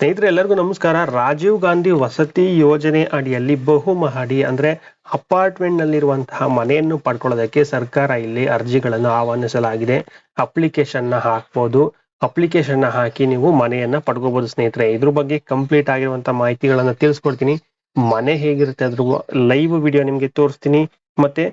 ಸ್ನೇಹಿತರೆ, ಎಲ್ಲರಿಗೂ ನಮಸ್ಕಾರ. ರಾಜೀವ್ ಗಾಂಧಿ ವಸತಿ ಯೋಜನೆ ಅಡಿಯಲ್ಲಿ ಬಹುಮಹಡಿ, ಅಂದ್ರೆ ಅಪಾರ್ಟ್ಮೆಂಟ್ ನಲ್ಲಿರುವಂತಹ ಮನೆಯನ್ನು ಪಡ್ಕೊಳ್ಳೋದಕ್ಕೆ ಸರ್ಕಾರ ಇಲ್ಲಿ ಅರ್ಜಿಗಳನ್ನು ಆಹ್ವಾನಿಸಲಾಗಿದೆ. ಅಪ್ಲಿಕೇಶನ್ನ ಹಾಕ್ಬೋದು. ಅಪ್ಲಿಕೇಶನ್ನ ಹಾಕಿ ನೀವು ಮನೆಯನ್ನ ಪಡ್ಕೋಬಹುದು ಸ್ನೇಹಿತರೆ. ಇದ್ರ ಬಗ್ಗೆ ಕಂಪ್ಲೀಟ್ ಆಗಿರುವಂತಹ ಮಾಹಿತಿಗಳನ್ನ ತಿಳಿಸ್ಕೊಡ್ತೀನಿ. ಮನೆ ಹೇಗಿರುತ್ತೆ ಅದ್ರ ಲೈವ್ ವಿಡಿಯೋ ನಿಮ್ಗೆ ತೋರಿಸ್ತೀನಿ. ಮತ್ತೆ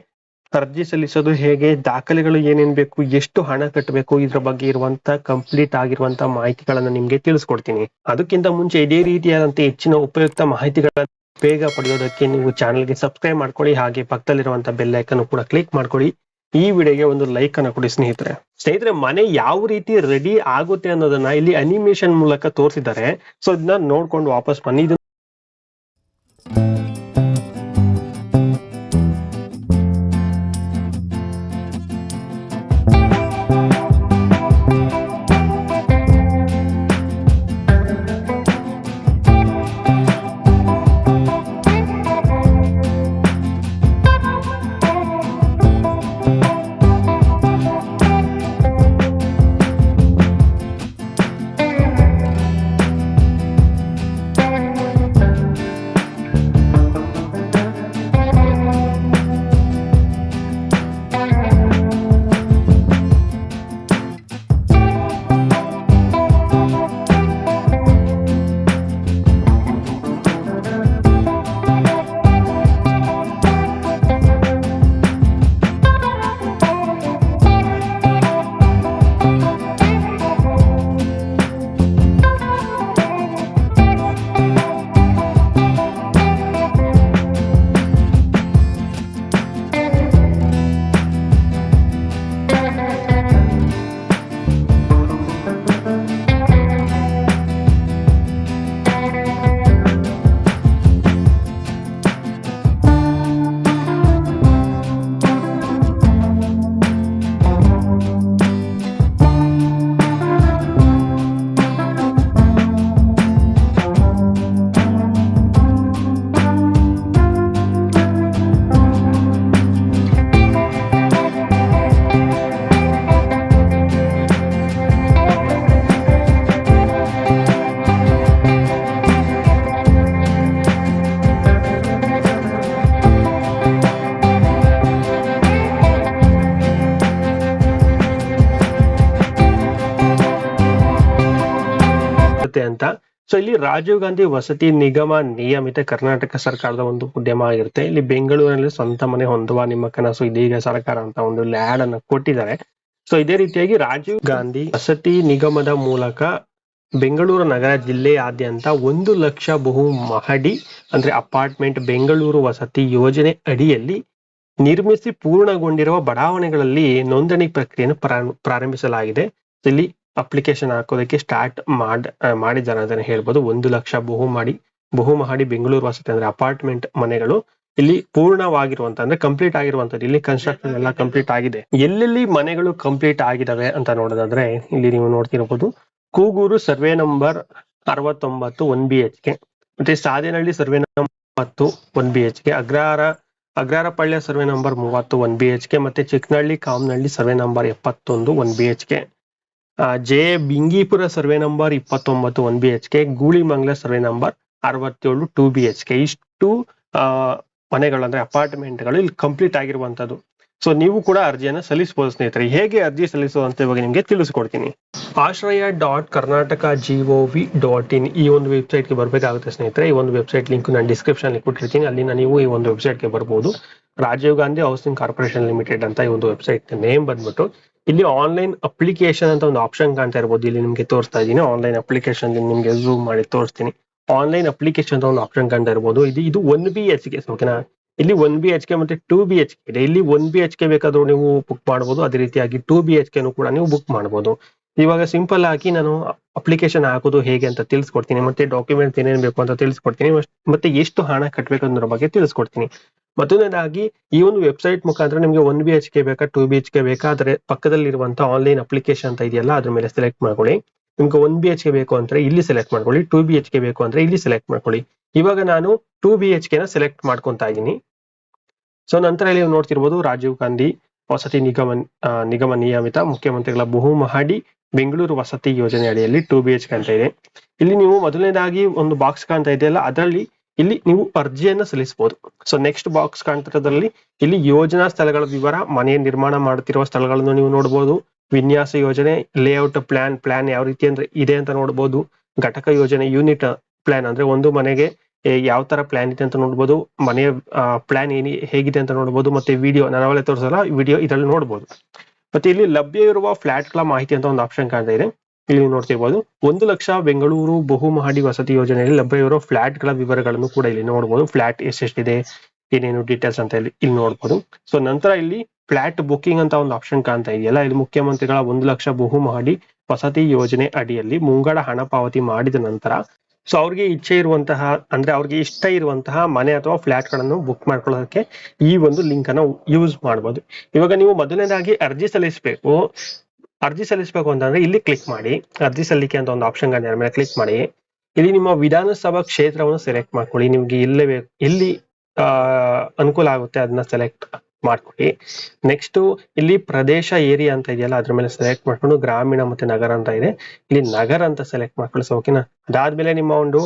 ಅರ್ಜಿ ಸಲ್ಲಿಸೋದು ಹೇಗೆ, ದಾಖಲೆಗಳು ಏನೇನ್ ಬೇಕು, ಎಷ್ಟು ಹಣ ಕಟ್ಟಬೇಕು ಇದ್ರ ಬಗ್ಗೆ ಇರುವಂತ ಕಂಪ್ಲೀಟ್ ಆಗಿರುವಂತ ಮಾಹಿತಿಗಳನ್ನ ನಿಮ್ಗೆ ತಿಳಿಸ್ಕೊಡ್ತೀನಿ. ಅದಕ್ಕಿಂತ ಮುಂಚೆ ಇದೇ ರೀತಿಯಾದಂತ ಹೆಚ್ಚಿನ ಉಪಯುಕ್ತ ಮಾಹಿತಿಗಳನ್ನ ಬೇಗ ಪಡೆಯೋದಕ್ಕೆ ನೀವು ಚಾನಲ್ಗೆ ಸಬ್ಸ್ಕ್ರೈಬ್ ಮಾಡ್ಕೊಳ್ಳಿ, ಹಾಗೆ ಪಕ್ಕದಲ್ಲಿರುವಂತ ಬೆಲ್ ಐಕನ್ ಕೂಡ ಕ್ಲಿಕ್ ಮಾಡ್ಕೊಳ್ಳಿ. ಈ ವಿಡಿಯೋಗೆ ಒಂದು ಲೈಕ್ ಅನ್ನ ಕೊಡಿ ಸ್ನೇಹಿತರೆ. ಸ್ನೇಹಿತರೆ, ಮನೆ ಯಾವ ರೀತಿ ರೆಡಿ ಆಗುತ್ತೆ ಅನ್ನೋದನ್ನ ಇಲ್ಲಿ ಅನಿಮೇಷನ್ ಮೂಲಕ ತೋರಿಸಿದ್ದಾರೆ. ಸೊ ಇದನ್ನ ನೋಡ್ಕೊಂಡು ವಾಪಸ್ ಬನ್ನಿ. ಇದು ಅಂತ. ಸೊ ಇಲ್ಲಿ ರಾಜೀವ್ ಗಾಂಧಿ ವಸತಿ ನಿಗಮ ನಿಯಮಿತ ಕರ್ನಾಟಕ ಸರ್ಕಾರದ ಒಂದು ಉದ್ಯಮ ಆಗಿರುತ್ತೆ. ಇಲ್ಲಿ ಬೆಂಗಳೂರಿನಲ್ಲಿ ಸ್ವಂತ ಮನೆ ಹೊಂದುವ ನಿಮ್ಮ ಕನಸು ಇದೀಗ ಸರ್ಕಾರ ಅಂತ ಒಂದು ಲ್ಯಾಡ್ ಅನ್ನು ಕೊಟ್ಟಿದ್ದಾರೆ. ಸೊ ಇದೇ ರೀತಿಯಾಗಿ ರಾಜೀವ್ ಗಾಂಧಿ ವಸತಿ ನಿಗಮದ ಮೂಲಕ ಬೆಂಗಳೂರು ನಗರ ಜಿಲ್ಲೆಯಾದ್ಯಂತ ಒಂದು ಲಕ್ಷ ಬಹು ಮಹಡಿ, ಅಂದ್ರೆ ಅಪಾರ್ಟ್ಮೆಂಟ್ ಬೆಂಗಳೂರು ವಸತಿ ಯೋಜನೆ ಅಡಿಯಲ್ಲಿ ನಿರ್ಮಿಸಿ ಪೂರ್ಣಗೊಂಡಿರುವ ಬಡಾವಣೆಗಳಲ್ಲಿ ನೋಂದಣಿ ಪ್ರಕ್ರಿಯೆಯನ್ನು ಪ್ರಾರಂಭ- ಪ್ರಾರಂಭಿಸಲಾಗಿದೆ. ಇಲ್ಲಿ ಅಪ್ಲಿಕೇಶನ್ ಹಾಕೋದಕ್ಕೆ ಸ್ಟಾರ್ಟ್ ಮಾಡ್ ಮಾಡಿದ್ದಾರೆ ಅಂತಾನೆ ಹೇಳ್ಬೋದು. ಒಂದು ಲಕ್ಷ ಬಹುಮಾಡಿ, ಬಹುಮಹಡಿ ಬೆಂಗಳೂರು ವಸತಿ ಅಂದ್ರೆ ಅಪಾರ್ಟ್ಮೆಂಟ್ ಮನೆಗಳು ಇಲ್ಲಿ ಪೂರ್ಣವಾಗಿರುವಂತ ಅಂದ್ರೆ ಕಂಪ್ಲೀಟ್ ಆಗಿರುವಂತದ್ದು. ಇಲ್ಲಿ ಕನ್ಸ್ಟ್ರಕ್ಷನ್ ಎಲ್ಲ ಕಂಪ್ಲೀಟ್ ಆಗಿದೆ. ಎಲ್ಲೆಲ್ಲಿ ಮನೆಗಳು ಕಂಪ್ಲೀಟ್ ಆಗಿದಾವೆ ಅಂತ ನೋಡೋದಾದ್ರೆ ಇಲ್ಲಿ ನೀವು ನೋಡ್ತಿರಬಹುದು. ಕೂಗೂರು ಸರ್ವೆ ನಂಬರ್ ಅರವತ್ತೊಂಬತ್ತು, ಒನ್ ಬಿ ಎಚ್ ಕೆ. ಮತ್ತೆ Sadenahalli survey number one B H K Agrahara Agraharapalya survey number ಮೂವತ್ತು, ಒನ್ ಬಿ ಎಚ್ ಕೆ, ಮತ್ತೆ ಚಿಕ್ಕನಹಳ್ಳಿ, ಕಾಮನಹಳ್ಳಿ ಸರ್ವೆ ನಂಬರ್ ಎಪ್ಪತ್ತೊಂದು, one B H K. J Bingipura survey number ಇಪ್ಪತ್ತೊಂಬತ್ತು one B H K Gulimangla survey number ಅರವತ್ತೇಳು two B H K ಇಷ್ಟು ಮನೆಗಳು ಅಂದ್ರೆ ಅಪಾರ್ಟ್ಮೆಂಟ್ಗಳು ಇಲ್ಲಿ complete ಆಗಿರುವಂತದ್ದು ಸೊ, ನೀವು ಕೂಡ ಅರ್ಜಿಯನ್ನು ಸಲ್ಲಿಸಬಹುದು ಸ್ನೇಹಿತರೆ. ಹೇಗೆ ಅರ್ಜಿ ಸಲ್ಲಿಸುವಂತ ಇವಾಗ ನಿಮಗೆ ತಿಳಿಸ್ಕೊಡ್ತೀನಿ. Ashraya dot Karnataka V dot in ಈ ಒಂದು ವೆಬ್ಸೈಟ್ಗೆ ಬರಬೇಕಾಗುತ್ತೆ ಸ್ನೇಹಿತರೆ. ಈ ಒಂದು ವೆಬ್ಸೈಟ್ ಲಿಂಕ್ ನಾನು ಡಿಸ್ಕ್ರಿಪ್ಷನ್ ಕೊಟ್ಟಿರ್ತೀನಿ. ಅಲ್ಲಿಂದ ನೀವು ಈ ಒಂದು ವೆಬ್ಸೈಟ್ಗೆ ಬರ್ಬೋದು. Rajiv Gandhi housing corporation limited ಅಂತ ಈ ಒಂದು ವೆಬ್ಸೈಟ್ ನೇಮ್ ಬಂದ್ಬಿಟ್ಟು, ಇಲ್ಲಿ ಆನ್ಲೈನ್ ಅಪ್ಲಿಕೇಶನ್ ಅಂತ ಒಂದು ಆಪ್ಷನ್ ಕಾಣ್ತಾ ಇರ್ಬೋದು. ಇಲ್ಲಿ ನಿಮ್ಗೆ ತೋರಿಸ್ತಾ ಇದ್ದೀನಿ. ಆನ್ಲೈನ್ ಅಪ್ಲಿಕೇಶನ್ ನಿಮ್ಗೆ ಝೂಮ್ ಮಾಡಿ ತೋರಿಸ್ತೀನಿ. ಆನ್ಲೈನ್ ಅಪ್ಲಿಕೇಶನ್ ಅಂತ ಒಂದು ಆಪ್ಷನ್ ಕಾಣ್ತಾ ಇರ್ಬೋದು. ಇದು ಇದು ಒನ್ ಬಿ ಎಚ್ ಕೆ ಓಕೆನಾ ಇಲ್ಲಿ ಒನ್ ಬಿ ಎಚ್ ಕೆ ಮತ್ತೆ ಟೂ ಬಿ ಎಚ್ ಕೆ ಇದೆ. ಇಲ್ಲಿ ಒನ್ ಬಿ ಎಚ್ ಕೆ ಬೇಕಾದ್ರೂ ನೀವು ಬುಕ್ ಮಾಡಬಹುದು ಅದೇ ರೀತಿಯಾಗಿ ಟೂ ಬಿ ಎಚ್ ಕೆನು ಕೂಡ ನೀವು ಬುಕ್ ಮಾಡಬಹುದು ಇವಾಗ ಸಿಂಪಲ್ ಆಗಿ ನಾನು ಅಪ್ಲಿಕೇಶನ್ ಹಾಕೋದು ಹೇಗೆ ಅಂತ ತಿಳಿಸ್ಕೊಡ್ತೀನಿ. ಮತ್ತೆ ಡಾಕ್ಯುಮೆಂಟ್ಸ್ ಏನೇನು ಬೇಕು ಅಂತ ತಿಳಿಸ್ಕೊಡ್ತೀನಿ. ಮತ್ತೆ ಎಷ್ಟು ಹಣ ಕಟ್ಟಬೇಕು ಅನ್ನೋದ್ರ ಬಗ್ಗೆ ತಿಳಿಸ್ಕೊಡ್ತೀನಿ. ಮತ್ತೊಂದನೇದಾಗಿ ಈ ಒಂದು ವೆಬ್ಸೈಟ್ ಮುಖಾಂತರ ನಿಮಗೆ ಒನ್ ಬಿ ಎಚ್ ಕೆ ಬೇಕಾ, ಟೂ ಬಿ ಎಚ್ ಕೆ ಬೇಕಾ ಪಕ್ಕದಲ್ಲಿ ಪಕ್ಕದಲ್ಲಿರುವಂತ ಆನ್ಲೈನ್ ಅಪ್ಲಿಕೇಶನ್ ಅಂತ ಇದೆಯಲ್ಲ, ಅದ್ರ ಮೇಲೆ ಸೆಲೆಕ್ಟ್ ಮಾಡ್ಕೊಳ್ಳಿ. ನಿಮ್ಗೆ ಒನ್ ಬಿ ಎಚ್ ಕೆ ಬೇಕು ಅಂದ್ರೆ ಇಲ್ಲಿ ಸೆಲೆಕ್ಟ್ ಮಾಡ್ಕೊಳ್ಳಿ, ಟೂ ಬಿ ಎಚ್ ಕೆ ಬೇಕು ಅಂದ್ರೆ ಇಲ್ಲಿ ಸೆಲೆಕ್ಟ್ ಮಾಡ್ಕೊಳ್ಳಿ. ಇವಾಗ ನಾನು ಟೂ ಬಿ ಎಚ್ ಕೆ ನ ಸೆಲೆಕ್ಟ್ ಮಾಡ್ಕೊಂತ ಇದ್ದೀನಿ. ಸೊ, ನಂತರ ಇಲ್ಲಿ ನೋಡ್ತಿರ್ಬೋದು ರಾಜೀವ್ ಗಾಂಧಿ, ವಸತಿ ನಿಗಮ ನಿಗಮ ನಿಯಮಿತ ಮುಖ್ಯಮಂತ್ರಿಗಳ ಬಹುಮಹಡಿ ಬೆಂಗಳೂರು ವಸತಿ ಯೋಜನೆ ಅಡಿಯಲ್ಲಿ ಟೂ ಬಿ ಎಚ್ ಕೆ ಅಂತ ಇದೆ. ಇಲ್ಲಿ ನೀವು ಮೊದಲನೇದಾಗಿ ಒಂದು ಬಾಕ್ಸ್ ಕಾಣ್ತಾ ಇದೆಯಲ್ಲ, ಅದರಲ್ಲಿ ಇಲ್ಲಿ ನೀವು ಅರ್ಜಿಯನ್ನ ಸಲ್ಲಿಸಬಹುದು. ಸೊ ನೆಕ್ಸ್ಟ್ ಬಾಕ್ಸ್ ಕಾಣ್ತಿರೋದ್ರಲ್ಲಿ ಇಲ್ಲಿ ಯೋಜನಾ ಸ್ಥಳಗಳ ವಿವರ, ಮನೆ ನಿರ್ಮಾಣ ಮಾಡುತ್ತಿರುವ ಸ್ಥಳಗಳನ್ನು ನೀವು ನೋಡಬಹುದು ವಿನ್ಯಾಸ ಯೋಜನೆ ಲೇಔಟ್ ಪ್ಲಾನ್ ಪ್ಲಾನ್ ಯಾವ ರೀತಿ ಅಂದ್ರೆ ಇದೆ ಅಂತ ನೋಡಬಹುದು ಘಟಕ ಯೋಜನೆ ಯೂನಿಟ್ ಪ್ಲಾನ್ ಅಂದ್ರೆ ಒಂದು ಮನೆಗೆ ಯಾವ ತರ ಪ್ಲಾನ್ ಇದೆ ಅಂತ ನೋಡಬಹುದು ಮನೆಯ ಪ್ಲಾನ್ ಏನಿ, ಹೇಗಿದೆ ಅಂತ ನೋಡಬಹುದು ಮತ್ತೆ ವಿಡಿಯೋ ನಾನು ಅವೆಲ್ಲ ತೋರಿಸಲ್ಲ ವಿಡಿಯೋ ಇದರಲ್ಲಿ ನೋಡಬಹುದು ಮತ್ತೆ ಇಲ್ಲಿ ಲಭ್ಯ ಇರುವ ಫ್ಲಾಟ್ಗಳ ಮಾಹಿತಿ ಅಂತ ಒಂದು ಆಪ್ಷನ್ ಕಾಣ್ತಾ ಇದೆ. ಇಲ್ಲಿ ನೀವು ನೋಡ್ತಿರ್ಬೋದು. ಒಂದು ಲಕ್ಷ ಬೆಂಗಳೂರು ಬಹುಮಹಡಿ ವಸತಿ ಯೋಜನೆಯಲ್ಲಿ ಲಭ್ಯ ಇರೋ ಫ್ಲಾಟ್ಗಳ ವಿವರಗಳನ್ನು ಕೂಡ ಇಲ್ಲಿ ನೋಡಬಹುದು ಫ್ಲಾಟ್ ಎಷ್ಟೆಷ್ಟಿದೆ, ಏನೇನು ಡೀಟೇಲ್ಸ್ ಅಂತ ಇಲ್ಲಿ ಇಲ್ಲಿ ನೋಡಬಹುದು ಸೊ ನಂತರ ಇಲ್ಲಿ ಫ್ಲಾಟ್ ಬುಕಿಂಗ್ ಅಂತ ಒಂದು ಆಪ್ಷನ್ ಕಾಣ್ತಾ ಇದೆಯಲ್ಲ ಇಲ್ಲಿ ಮುಖ್ಯಮಂತ್ರಿಗಳ ಒಂದು ಲಕ್ಷ ಬಹುಮಹಡಿ ವಸತಿ ಯೋಜನೆ ಅಡಿಯಲ್ಲಿ ಮುಂಗಡ ಹಣ ಪಾವತಿ ಮಾಡಿದ ನಂತರ ಸೊ ಅವ್ರಿಗೆ ಇಚ್ಛೆ ಇರುವಂತಹ, ಅಂದ್ರೆ ಅವ್ರಿಗೆ ಇಷ್ಟ ಇರುವಂತಹ ಮನೆ ಅಥವಾ ಫ್ಲಾಟ್ಗಳನ್ನು ಬುಕ್ ಮಾಡ್ಕೊಳ್ಳೋದಕ್ಕೆ ಈ ಒಂದು ಲಿಂಕ್ ಅನ್ನು ಯೂಸ್ ಮಾಡಬಹುದು ಇವಾಗ ನೀವು ಮೊದಲನೇದಾಗಿ ಅರ್ಜಿ ಸಲ್ಲಿಸಬೇಕು. ಅರ್ಜಿ ಸಲ್ಲಿಸಬೇಕು ಅಂತಂದ್ರೆ ಇಲ್ಲಿ ಕ್ಲಿಕ್ ಮಾಡಿ, ಅರ್ಜಿ ಸಲ್ಲಿಕೆ ಅಂತ ಒಂದು ಆಪ್ಷನ್ ಮೇಲೆ ಕ್ಲಿಕ್ ಮಾಡಿ. ಇಲ್ಲಿ ನಿಮ್ಮ ವಿಧಾನಸಭಾ ಕ್ಷೇತ್ರವನ್ನು ಸೆಲೆಕ್ಟ್ ಮಾಡ್ಕೊಳ್ಳಿ. ನಿಮ್ಗೆ ಇಲ್ಲೇ ಬೇಕು ಇಲ್ಲಿ ಅನುಕೂಲ ಆಗುತ್ತೆ ಅದನ್ನ ಸೆಲೆಕ್ಟ್ ಮಾಡ್ಕೊಳ್ಳಿ. ನೆಕ್ಸ್ಟ್ ಇಲ್ಲಿ ಪ್ರದೇಶ ಏರಿಯಾ ಅಂತ ಇದೆಯಲ್ಲ, ಅದ್ರ ಮೇಲೆ ಸೆಲೆಕ್ಟ್ ಮಾಡ್ಕೊಂಡು ಗ್ರಾಮೀಣ ಮತ್ತೆ ನಗರ ಅಂತ ಇದೆ. ಇಲ್ಲಿ ನಗರ ಅಂತ ಸೆಲೆಕ್ಟ್ ಮಾಡ್ಕೊಳ್ಳಿ ಓಕೆನಾ ಅದಾದ್ಮೇಲೆ ನಿಮ್ಮ ಒಂದು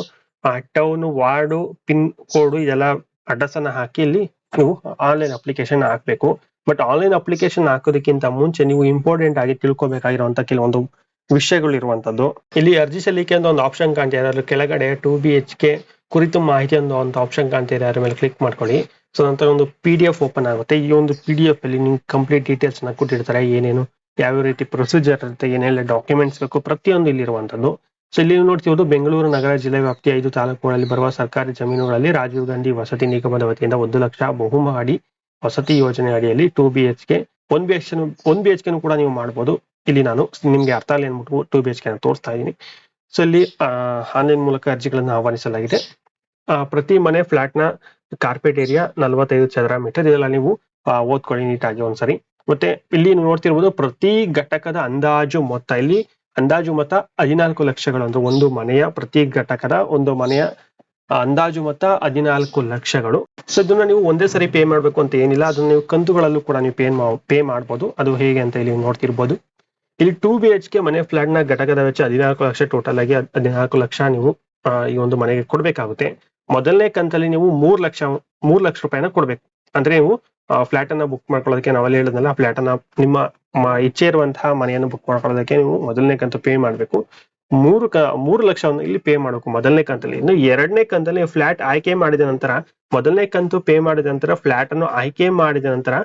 ಟೌನ್ ವಾರ್ಡು ಪಿನ್ ಕೋಡ್ ಇದೆಲ್ಲ ಅಡ್ರೆಸ್ ಅನ್ನ ಹಾಕಿ ಇಲ್ಲಿ ನೀವು ಆನ್ಲೈನ್ ಅಪ್ಲಿಕೇಶನ್ ಹಾಕ್ಬೇಕು. ಬಟ್ ಆನ್ಲೈನ್ ಅಪ್ಲಿಕೇಶನ್ ಹಾಕೋದಕ್ಕಿಂತ ಮುಂಚೆ ನೀವು ಇಂಪಾರ್ಟೆಂಟ್ ಆಗಿ ತಿಳ್ಕೊಬೇಕಾಗಿರುವಂತ ಕೆಲವೊಂದು ವಿಷಯಗಳು ಇರುವಂತದ್ದು ಇಲ್ಲಿ ಅರ್ಜಿ ಸಲ್ಲಿಕೆ ಅಂತ ಒಂದು ಆಪ್ಷನ್ ಕಾಣ್ತಿದೆ ಅದ್ರ ಕೆಳಗಡೆ ಟು ಬಿ ಎಚ್ ಕೆ ಕುರಿತು ಮಾಹಿತಿ ಅನ್ನೋ ಒಂದು ಆಪ್ಷನ್ ಕಾಣ್ತಿದೆ ಅದ್ರ ಮೇಲೆ ಕ್ಲಿಕ್ ಮಾಡ್ಕೊಳ್ಳಿ. ಸೊ ನಂತರ ಒಂದು ಪಿ ಡಿ ಎಫ್ ಓಪನ್ ಆಗುತ್ತೆ. ಈ ಒಂದು ಪಿ ಡಿ ಎಫ್ ಅಲ್ಲಿ ನಿಮ್ಗೆ ಕಂಪ್ಲೀಟ್ ಡೀಟೇಲ್ಸ್ನ ಕೊಟ್ಟಿರ್ತಾರೆ. ಏನೇನು, ಯಾವ ರೀತಿ ಪ್ರೊಸೀಜರ್ ಇರುತ್ತೆ, ಏನೆಲ್ಲ ಡಾಕ್ಯುಮೆಂಟ್ಸ್ ಬೇಕು, ಪ್ರತಿಯೊಂದು ಇಲ್ಲಿ ಇರುವಂತದ್ದು ಸೊ ಇಲ್ಲಿ ನೋಡ್ತಿರೋದು ಬೆಂಗಳೂರು ನಗರ ಜಿಲ್ಲೆ ವ್ಯಾಪ್ತಿ ಐದು ತಾಲೂಕುಗಳಲ್ಲಿ ಬರುವ ಸರ್ಕಾರಿ ಜಮೀನುಗಳಲ್ಲಿ ರಾಜೀವ್ ಗಾಂಧಿ ವಸತಿ ನಿಗಮದ ವತಿಯಿಂದ ಒಂದು ಲಕ್ಷ ಬಹುಮಹಡಿ ವಸತಿ ಯೋಜನೆ ಅಡಿಯಲ್ಲಿ two B H K, one B H one B H ಕೆನು ಕೂಡ ನೀವು ಮಾಡಬಹುದು ಇಲ್ಲಿ ನಾನು ನಿಮ್ಗೆ ಅರ್ಥ ಅಲ್ಲಿ ಅನ್ಬಿಟ್ಟು ಟೂ ಬಿ ಎಚ್ ಕೆ ತೋರಿಸ್ತಾ ಇದ್ದೀನಿ. ಸೊ ಇಲ್ಲಿ ಆನ್ಲೈನ್ ಮೂಲಕ ಅರ್ಜಿಗಳನ್ನು ಆಹ್ವಾನಿಸಲಾಗಿದೆ. ಪ್ರತಿ ಮನೆ ಫ್ಲಾಟ್ನ ಕಾರ್ಪೆಟ್ ಏರಿಯಾ ನಲವತ್ತೈದು ಚದರ ಮೀಟರ್ ಇದೆಲ್ಲ ನೀವು ಓದ್ಕೊಳ್ಳಿ ನೀಟಾಗಿ ಒಂದ್ಸರಿ. ಮತ್ತೆ ಇಲ್ಲಿ ನೋಡ್ತಿರ್ಬೋದು ಪ್ರತಿ ಘಟಕದ ಅಂದಾಜು ಮೊತ್ತ. ಇಲ್ಲಿ ಅಂದಾಜು ಮೊತ್ತ ಹದಿನಾಲ್ಕು ಲಕ್ಷಗಳು ಅಂದ್ರೆ ಒಂದು ಮನೆಯ ಪ್ರತಿ ಘಟಕದ ಒಂದು ಮನೆಯ ಅಂದಾಜು ಮೊತ್ತ ಹದಿನಾಲ್ಕು ಲಕ್ಷಗಳು. ಸೊ ಇದನ್ನ ನೀವು ಒಂದೇ ಸರಿ ಪೇ ಮಾಡ್ಬೇಕು ಅಂತ ಏನಿಲ್ಲ. ಅದನ್ನ ನೀವು ಕಂತುಗಳಲ್ಲೂ ಕೂಡ ನೀವು ಪೇ ಪೇ ಮಾಡ್ಬೋದು. ಅದು ಹೇಗೆ ಅಂತ ಇಲ್ಲಿ ನೋಡ್ತಿರ್ಬೋದು. ಇಲ್ಲಿ ಟೂ ಬಿ ಎಚ್ ಕೆ ಮನೆ ಫ್ಲಾಟ್ನ ಘಟಕದ ವೆಚ್ಚ ಹದಿನಾಲ್ಕು ಲಕ್ಷ ಟೋಟಲ್ ಆಗಿ ಹದ್- ಹದಿನಾಲ್ಕು ಲಕ್ಷ ನೀವು ಈ ಒಂದು ಮನೆಗೆ ಕೊಡ್ಬೇಕಾಗುತ್ತೆ. ಮೊದಲನೇ ಕಂತಲ್ಲಿ ನೀವು ಮೂರ್ ಲಕ್ಷ ಮೂರ್ ಲಕ್ಷ ರೂಪಾಯಿನ ಕೊಡ್ಬೇಕು. ಅಂದ್ರೆ ನೀವು ಫ್ಲಾಟ್ ಅನ್ನ ಬುಕ್ ಮಾಡ್ಕೊಳ್ಳೋದಕ್ಕೆ ನಾವಲ್ಲಿ ಹೇಳಿದ್ನಲ್ಲ ಫ್ಲಾಟ್ ಅನ್ನ ನಿಮ್ಮ ಇಚ್ಛೆ ಇರುವಂತಹ ಮನೆಯನ್ನು ಬುಕ್ ಮಾಡ್ಕೊಳ್ಳೋದಕ್ಕೆ ನೀವು ಮೊದಲನೇ ಕಂತು ಪೇ ಮಾಡಬೇಕು. ಮೂರು ಕ, ಮೂರು ಲಕ್ಷವನ್ನು ಇಲ್ಲಿ ಪೇ ಮಾಡಬೇಕು ಮೊದಲನೇ ಕಂತಲ್ಲಿ. ಇನ್ನು ಎರಡನೇ ಕಂತಲ್ಲಿ ಫ್ಲಾಟ್ ಆಯ್ಕೆ ಮಾಡಿದ ನಂತರ, ಮೊದಲನೇ ಕಂತು ಪೇ ಮಾಡಿದ ನಂತರ ಫ್ಲಾಟ್ ಅನ್ನು ಆಯ್ಕೆ ಮಾಡಿದ ನಂತರ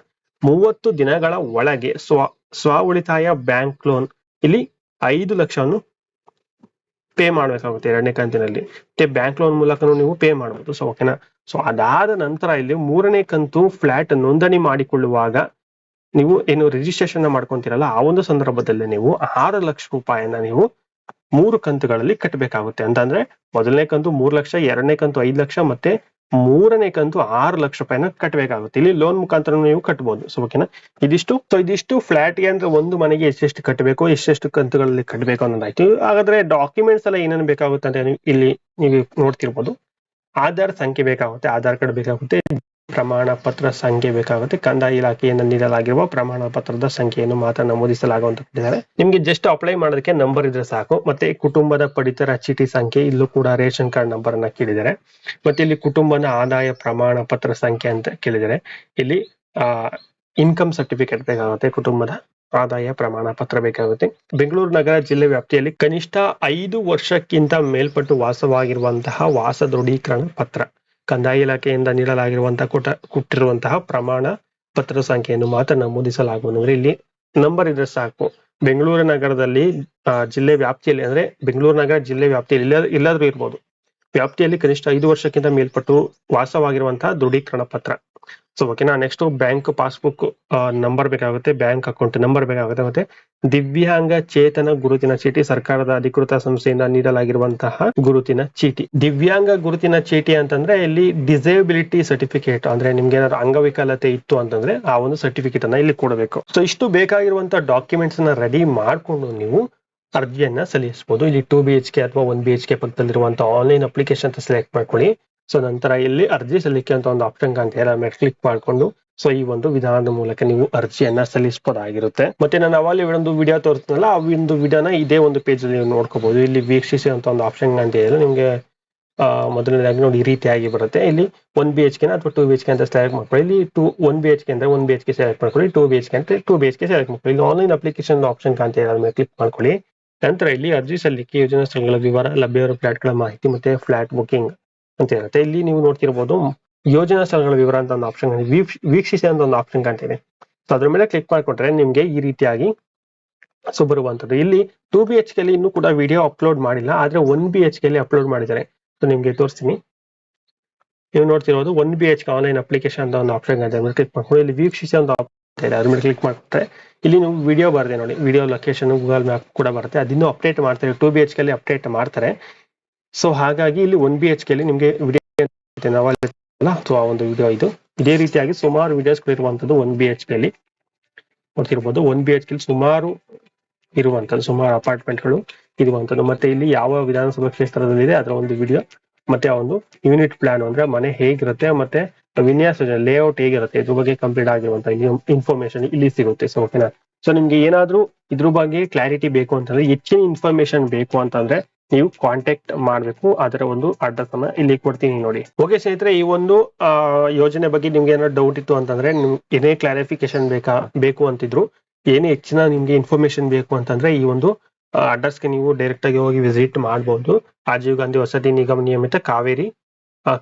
ಮೂವತ್ತು ದಿನಗಳ ಒಳಗೆ ಸ್ವ ಸ್ವ ಉಳಿತಾಯ ಬ್ಯಾಂಕ್ ಲೋನ್ ಇಲ್ಲಿ ಐದು ಲಕ್ಷವನ್ನು ಪೇ ಮಾಡಬೇಕಾಗುತ್ತೆ ಎರಡನೇ ಕಂತಿನಲ್ಲಿ. ಮತ್ತೆ ಬ್ಯಾಂಕ್ ಲೋನ್ ಮೂಲಕ ನೀವು ಪೇ ಮಾಡಬಹುದು ಸೊ ಓಕೆನಾ ಸೊ ಅದಾದ ನಂತರ ಇಲ್ಲಿ ಮೂರನೇ ಕಂತು ಫ್ಲಾಟ್ ನೋಂದಣಿ ಮಾಡಿಕೊಳ್ಳುವಾಗ ನೀವು ಏನು ರಿಜಿಸ್ಟ್ರೇಷನ್ ಮಾಡ್ಕೊಂತೀರಲ್ಲ, ಆ ಒಂದು ಸಂದರ್ಭದಲ್ಲಿ ನೀವು ಆರು ಲಕ್ಷ ರೂಪಾಯಿಯನ್ನ ನೀವು ಮೂರು ಕಂತುಗಳಲ್ಲಿ ಕಟ್ಟಬೇಕಾಗುತ್ತೆ. ಅಂತಂದ್ರೆ ಮೊದಲನೇ ಕಂತು ಮೂರು ಲಕ್ಷ, ಎರಡನೇ ಕಂತು ಐದು ಲಕ್ಷ ಮತ್ತೆ ಮೂರನೇ ಕಂತು ಆರು ಲಕ್ಷ ರೂಪಾಯಿನ ಕಟ್ಟಬೇಕಾಗುತ್ತೆ. ಇಲ್ಲಿ ಲೋನ್ ಮುಖಾಂತರ ನೀವು ಕಟ್ಟಬಹುದು ಸೊ ಓಕೆನಾ ಇದಿಷ್ಟು. ಸೊ ಇದಿಷ್ಟು ಫ್ಲಾಟ್ಗೆ ಅಂದ್ರೆ ಒಂದು ಮನೆಗೆ ಎಷ್ಟೆಷ್ಟು ಕಟ್ಟಬೇಕು, ಎಷ್ಟೆಷ್ಟು ಕಂತುಗಳಲ್ಲಿ ಕಟ್ಟಬೇಕು ಅನ್ನೋದಾಯ್ತು. ಹಾಗಾದ್ರೆ ಡಾಕ್ಯುಮೆಂಟ್ಸ್ ಎಲ್ಲ ಏನೇನು ಬೇಕಾಗುತ್ತೆ ಅಂತ ಇಲ್ಲಿ ನೀವು ನೋಡ್ತಿರ್ಬೋದು. ಆಧಾರ್ ಸಂಖ್ಯೆ ಬೇಕಾಗುತ್ತೆ, ಆಧಾರ್ ಕಾರ್ಡ್ ಬೇಕಾಗುತ್ತೆ. ಪ್ರಮಾಣ ಪತ್ರ ಸಂಖ್ಯೆ ಬೇಕಾಗುತ್ತೆ. ಕಂದಾಯ ಇಲಾಖೆಯಿಂದ ನೀಡಲಾಗಿರುವ ಪ್ರಮಾಣ ಪತ್ರದ ಸಂಖ್ಯೆಯನ್ನು ಮಾತ್ರ ನಮೂದಿಸಲಾಗುವಂತ ಕೊಟ್ಟಿದ್ದಾರೆ ನಿಮ್ಗೆ ಜಸ್ಟ್ ಅಪ್ಲೈ ಮಾಡೋದಕ್ಕೆ ನಂಬರ್ ಇದ್ರೆ ಸಾಕು. ಮತ್ತೆ ಕುಟುಂಬದ ಪಡಿತರ ಚೀಟಿ ಸಂಖ್ಯೆ, ಇಲ್ಲೂ ಕೂಡ ರೇಷನ್ ಕಾರ್ಡ್ ನಂಬರ್ ಅನ್ನ ಕೇಳಿದ್ದಾರೆ. ಮತ್ತೆ ಇಲ್ಲಿ ಕುಟುಂಬದ ಆದಾಯ ಪ್ರಮಾಣ ಪತ್ರ ಸಂಖ್ಯೆ ಅಂತ ಕೇಳಿದ್ದಾರೆ. ಇಲ್ಲಿ, ಆ ಇನ್ಕಮ್ ಸರ್ಟಿಫಿಕೇಟ್ ಬೇಕಾಗುತ್ತೆ. ಕುಟುಂಬದ ಆದಾಯ ಪ್ರಮಾಣ ಪತ್ರ ಬೇಕಾಗುತ್ತೆ. ಬೆಂಗಳೂರು ನಗರ ಜಿಲ್ಲೆ ವ್ಯಾಪ್ತಿಯಲ್ಲಿ ಕನಿಷ್ಠ ಐದು ವರ್ಷಕ್ಕಿಂತ ಮೇಲ್ಪಟ್ಟು ವಾಸವಾಗಿರುವಂತಹ ವಾಸ ದೃಢೀಕರಣ ಪತ್ರ. ಕಂದಾಯ ಇಲಾಖೆಯಿಂದ ನೀಡಲಾಗಿರುವಂತಹ ಕೊಟ್ಟ, ಕೊಟ್ಟಿರುವಂತಹ ಪ್ರಮಾಣ ಪತ್ರ ಸಂಖ್ಯೆಯನ್ನು ಮಾತ್ರ ನಮೂದಿಸಲಾಗುವುದು. ಇಲ್ಲಿ ನಂಬರ್ ಇದ್ರೆ ಸಾಕು. ಬೆಂಗಳೂರು ನಗರದಲ್ಲಿ ಜಿಲ್ಲೆ ವ್ಯಾಪ್ತಿಯಲ್ಲಿ ಅಂದ್ರೆ ಬೆಂಗಳೂರು ನಗರ ಜಿಲ್ಲೆ ವ್ಯಾಪ್ತಿಯಲ್ಲಿ ಇಲ್ಲ ಎಲ್ಲಾದ್ರೂ ಇರ್ಬೋದು. ವ್ಯಾಪ್ತಿಯಲ್ಲಿ ಕನಿಷ್ಠ ಐದು ವರ್ಷಕ್ಕಿಂತ ಮೇಲ್ಪಟ್ಟು ವಾಸವಾಗಿರುವಂತಹ ದೃಢೀಕರಣ ಪತ್ರ. ಸೊ ಓಕೆನಾ ನೆಕ್ಸ್ಟ್ ಬ್ಯಾಂಕ್ ಪಾಸ್ಬುಕ್ ನಂಬರ್ ಬೇಕಾಗುತ್ತೆ ಬ್ಯಾಂಕ್ ಅಕೌಂಟ್ ನಂಬರ್ ಬೇಕಾಗುತ್ತೆ, ಮತ್ತೆ ದಿವ್ಯಾಂಗ ಚೇತನ ಗುರುತಿನ ಚೀಟಿ ಸರ್ಕಾರದ ಅಧಿಕೃತ ಸಂಸ್ಥೆಯಿಂದ ನೀಡಲಾಗಿರುವಂತಹ ಗುರುತಿನ ಚೀಟಿ. ದಿವ್ಯಾಂಗ ಗುರುತಿನ ಚೀಟಿ ಅಂತಂದ್ರೆ ಇಲ್ಲಿ ಡಿಸೇಬಿಲಿಟಿ ಸರ್ಟಿಫಿಕೇಟ್ ಅಂದ್ರೆ ನಿಮ್ಗೆ ಏನಾದ್ರು ಅಂಗವಿಕಲತೆ ಇತ್ತು ಅಂತಂದ್ರೆ ಆ ಒಂದು ಸರ್ಟಿಫಿಕೇಟ್ ಅನ್ನ ಇಲ್ಲಿ ಕೊಡಬೇಕು. ಸೊ ಇಷ್ಟು ಬೇಕಾಗಿರುವಂತಹ ಡಾಕ್ಯುಮೆಂಟ್ಸ್ನ ರೆಡಿ ಮಾಡ್ಕೊಂಡು ನೀವು ಅರ್ಜಿಯನ್ನ ಸಲ್ಲಿಸಬಹುದು. ಇಲ್ಲಿ ಟೂ ಬಿ ಎಚ್ ಕೆ ಅಥವಾ ಒನ್ ಬಿ ಎಚ್ ಕೆ ಪಕ್ಕದಲ್ಲಿರುವಂತಹ ಆನ್ಲೈನ್ ಅಪ್ಲಿಕೇಶನ್ ಅಂತ ಸೆಲೆಕ್ಟ್ ಮಾಡ್ಕೊಳ್ಳಿ. ಸೊ ನಂತರ ಇಲ್ಲಿ ಅರ್ಜಿ ಸಲ್ಲಿಕೆ ಅಂತ ಒಂದು ಆಪ್ಷನ್ ಕಾಣ್ತೀರಾ ಮೇಲೆ ಕ್ಲಿಕ್ ಮಾಡ್ಕೊಂಡು ಸೊ ಈ ಒಂದು ವಿಧಾನದ ಮೂಲಕ ನೀವು ಅರ್ಜಿಯನ್ನ ಸಲ್ಲಿಸಬಹುದಾಗಿರುತ್ತೆ. ಮತ್ತೆ ನಾನು ಅವಾಗಲೇ ಒಂದು ವಿಡಿಯೋ ತೋರಿಸ್ತೀನಲ್ಲ ಆ ಒಂದು ವಿಡಿಯೋನ ಇದೇ ಒಂದು ಪೇಜ್ ಅಲ್ಲಿ ನೀವು ನೋಡ್ಕೋಬಹುದು. ಇಲ್ಲಿ ವೀಕ್ಷಿಸಿ ಅಂತ ಒಂದು ಆಪ್ಷನ್ ಇದೆ. ನಿಮಗೆ ಆ, ಮೊದಲನೇದಾಗಿ ನೋಡಿ ಈ ರೀತಿಯಾಗಿ ಬರುತ್ತೆ. ಇಲ್ಲಿ ಒನ್ ಬಿ ಎಚ್ ಕೆ ಅಥವಾ ಟೂ ಬಿ ಎಚ್ ಕೆ ಅಂತ ಸೆಲೆಕ್ಟ್ ಮಾಡ್ಕೊಳ್ಳಿ. ಇಲ್ಲಿ two one B H K ಅಂದ್ರೆ one B H K select ಮಾಡ್ಕೊಳ್ಳಿ. ಟೂ ಬಿ ಎಚ್ ಕೆ ಅಂತ two B H K select ಮಾಡ್ಕೊಳ್ಳಿ. ಇಲ್ಲಿ ಆನ್ಲೈನ್ ಅಪ್ಲಿಕೇಶನ್ ಆಪ್ಷನ್ ಕಾಣ್ತಾ ಮೇಲೆ ಕ್ಲಿಕ್ ಮಾಡ್ಕೊಳ್ಳಿ. ನಂತರ ಇಲ್ಲಿ ಅರ್ಜಿ ಸಲ್ಲಿಕೆ ಯೋಜನಾ ಸ್ಥಳಗಳ ವಿವರ, ಲಭ್ಯವಿರುವ ಫ್ಲಾಟ್ಗಳ ಮಾಹಿತಿ ಮತ್ತೆ ಫ್ಲಾಟ್ ಬುಕಿಂಗ್ ಅಂತ ಇರುತ್ತೆ. ಇಲ್ಲಿ ನೀವು ನೋಡ್ತಿರ್ಬೋದು ಯೋಜನಾ ಸ್ಥಳಗಳ ವಿವರ ಅಂತ ಒಂದು ಆಪ್ಷನ್ ವೀಕ್ಷಿಸಿ ಅಂತ ಒಂದು ಆಪ್ಷನ್ ಕಾಣ್ತಿದೆ. ಸೊ ಅದ್ರ ಮೇಲೆ ಕ್ಲಿಕ್ ಮಾಡಿಕೊಟ್ರೆ ನಿಮ್ಗೆ ಈ ರೀತಿಯಾಗಿ ಸೊ ಬರುವಂತದ್ದು ಇಲ್ಲಿ ಟೂ ಬಿ ಎಚ್ ಕೆಲಿ ಇನ್ನೂ ಕೂಡ ವಿಡಿಯೋ ಅಪ್ಲೋಡ್ ಮಾಡಿಲ್ಲ, ಆದ್ರೆ ಒನ್ ಬಿ ಎಚ್ ಕೆಲಿ ಅಪ್ಲೋಡ್ ಮಾಡಿದ್ದಾರೆ. ಸೊ ನಿಮ್ಗೆ ತೋರಿಸ್ತೀನಿ. ನೀವು ನೋಡ್ತಿರೋದು one B H K online application ಅಂತ ಒಂದು ಆಪ್ಷನ್ ಇದೆ ಕ್ಲಿಕ್ ಮಾಡ್ಕೊಂಡು. ಇಲ್ಲಿ ವೀಕ್ಷಿಸಿ ಅಂತ ಆಪ್ಷನ್ ಇದೆ. ಅದ್ರ ಮೇಲೆ ಕ್ಲಿಕ್ ಮಾಡ್ಬಿಟ್ರೆ ಇಲ್ಲಿ ನೀವು ವಿಡಿಯೋ ಬರುತ್ತೆ ನೋಡಿ. ವಿಡಿಯೋ ಲೊಕೇಶನ್ ಗೂಗಲ್ ಮ್ಯಾಪ್ ಕೂಡ ಬರುತ್ತೆ. ಅದನ್ನು ಅಪ್ಡೇಟ್ ಮಾಡ್ತಾರೆ. ಟೂ ಬಿ ಎಚ್ ಕೆಲಿ ಅಪ್ಡೇಟ್ ಮಾಡ್ತಾರೆ. ಸೊ ಹಾಗಾಗಿ ಇಲ್ಲಿ ಒನ್ ಬಿ ಎಚ್ ಕೆಲಿ ನಿಮಗೆ ವಿಡಿಯೋ ಸೊ ಆ ಒಂದು ವಿಡಿಯೋ ಇದು. ಇದೇ ರೀತಿಯಾಗಿ ಸುಮಾರು ವಿಡಿಯೋಸ್ಗಳು ಇರುವಂತದ್ದು ಒನ್ ಬಿ ಎಚ್ ಕೆಲಿ ನೋಡ್ತಿರ್ಬೋದು ಒನ್ ಬಿ ಎಚ್ ಕೆಲಿ ಸುಮಾರು ಇರುವಂಥದ್ದು, ಸುಮಾರು ಅಪಾರ್ಟ್ಮೆಂಟ್ಗಳು ಇರುವಂತದ್ದು ಮತ್ತೆ ಇಲ್ಲಿ ಯಾವ ವಿಧಾನಸಭಾ ಕ್ಷೇತ್ರದಲ್ಲಿದೆ ಅದರ ಒಂದು ವಿಡಿಯೋ ಮತ್ತೆ ಒಂದು ಯೂನಿಟ್ ಪ್ಲಾನ್ ಅಂದ್ರೆ ಮನೆ ಹೇಗಿರುತ್ತೆ ಮತ್ತೆ ವಿನ್ಯಾಸ ಲೇಔಟ್ ಹೇಗಿರುತ್ತೆ, ಇದ್ರ ಬಗ್ಗೆ ಕಂಪ್ಲೀಟ್ ಆಗಿರುವಂತ ಇನ್ಫಾರ್ಮೇಶನ್ ಇಲ್ಲಿ ಸಿಗುತ್ತೆ. ಸೊ ಓಕೆನಾ ಸೊ ನಿಮ್ಗೆ ಏನಾದ್ರೂ ಇದ್ರ ಬಗ್ಗೆ ಕ್ಲಾರಿಟಿ ಬೇಕು ಅಂತಂದ್ರೆ ಹೆಚ್ಚಿನ ಇನ್ಫಾರ್ಮೇಶನ್ ಬೇಕು ಅಂತಂದ್ರೆ ನೀವು ಕಾಂಟ್ಯಾಕ್ಟ್ ಮಾಡಬೇಕು. ಅದರ ಒಂದು ಅಡ್ರೆಸ್ ಅನ್ನ ಇಲ್ಲಿ ಕೊಡ್ತೀನಿ ನೋಡಿ. ಓಕೆ ಸ್ನೇಹಿತರೆ, ಈ ಒಂದು ಯೋಜನೆ ಬಗ್ಗೆ ನಿಮ್ಗೆ ಏನಾದ್ರು ಡೌಟ್ ಇತ್ತು ಅಂತಂದ್ರೆ ನಿಮ್, ಏನೇ ಕ್ಲಾರಿಫಿಕೇಶನ್ ಬೇಕಾ, ಬೇಕು ಅಂತಿದ್ರು, ಏನೇ ಹೆಚ್ಚಿನ ನಿಮ್ಗೆ ಇನ್ಫಾರ್ಮೇಶನ್ ಬೇಕು ಅಂತಂದ್ರೆ ಈ ಒಂದು ಅಡ್ರೆಸ್ಗೆ ನೀವು ಡೈರೆಕ್ಟ್ ಆಗಿ ಹೋಗಿ ವಿಸಿಟ್ ಮಾಡಬಹುದು ರಾಜೀವ್ ಗಾಂಧಿ ವಸತಿ ನಿಗಮ ನಿಯಮಿತ ಕಾವೇರಿ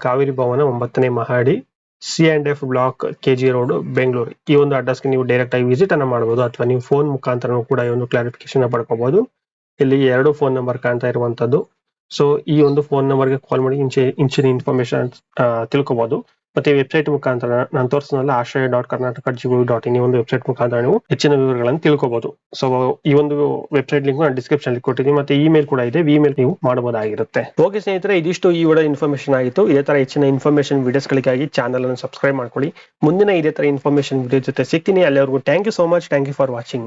ಕಾವೇರಿ ಭವನ ಒಂಬತ್ತನೇ ಮಹಡಿ C and F block K G road Bengaluru ಈ ಒಂದು ಅಡ್ರೆಸ್ಗೆ ನೀವು ಡೈರೆಕ್ಟ್ ಆಗಿ ವಿಸಿಟ್ ಅನ್ನ ಮಾಡಬಹುದು ಅಥವಾ ನೀವು ಫೋನ್ ಮುಖಾಂತರ ಕೂಡ ಈ ಒಂದು ಕ್ಲಾರಿಫಿಕೇಶನ್ ಪಡ್ಕೋಬಹುದು ಇಲ್ಲಿ ಎರಡು ಫೋನ್ ನಂಬರ್ ಕಾಣ್ತಾ ಇರುವಂತದ್ದು. ಸೊ ಈ ಒಂದು ಫೋನ್ ನಂಬರ್ಗೆ ಕಾಲ್ ಮಾಡಿ ಇಂಚೆ ಇಂಚಿನ ಇನ್ಫಾರ್ಮೇಶನ್ ತಿಳ್ಕೊಬಹುದು ಮತ್ತೆ ವೆಬ್ಸೈಟ್ ಮುಖಾಂತರ ನಾನು ತೋರಿಸಿದ್ನಲ್ಲ, Ashraya dot Karnataka G O dot in ಈ ಒಂದು ವೆಬ್ಸೈಟ್ ಮುಖಾಂತರ ನೀವು ಹೆಚ್ಚಿನ ವಿವರಗಳನ್ನು ತಿಳ್ಕೋಬಹುದು ಸೊ ಈ ಒಂದು ವೆಬ್ಸೈಟ್ ಲಿಂಕ್ ನಾನು ಡಿಸ್ಕ್ರಿಪ್ಷನ್ ಅಲ್ಲಿ ಕೊಟ್ಟಿದ್ದೀನಿ, ಮತ್ತೆ ಇಮೇಲ್ ಕೂಡ ಇದೆ ಇಮೇಲ್ ನೀವು ಮಾಡಬಹುದಾಗಿರುತ್ತೆ. ಓಕೆ ಸ್ನೇಹಿತರೆ, ಇದಿಷ್ಟು ಈ ವಿಡಿಯೋ ಇನ್ಫಾರ್ಮೇಶನ್ ಆಗಿತ್ತು. ಇದೇ ತರ ಹೆಚ್ಚಿನ ಇನ್ಫಾರ್ಮೇಶನ್ ವಿಡಿಯೋಸ್ಗಳಿಗಾಗಿ ಚಾನಲ್ ಅನ್ನು ಸಬ್ಸ್ಕ್ರೈಬ್ ಮಾಡ್ಕೊಳ್ಳಿ. ಮುಂದಿನ ಇದೇ ತರ ಇನ್ಫಾರ್ಮೇಶನ್ ವಿಡಿಯೋ ಜೊತೆ ಸಿಗ್ತೀನಿ. ಅಲ್ಲಿವರೆಗೂ thank you so much thank you for watching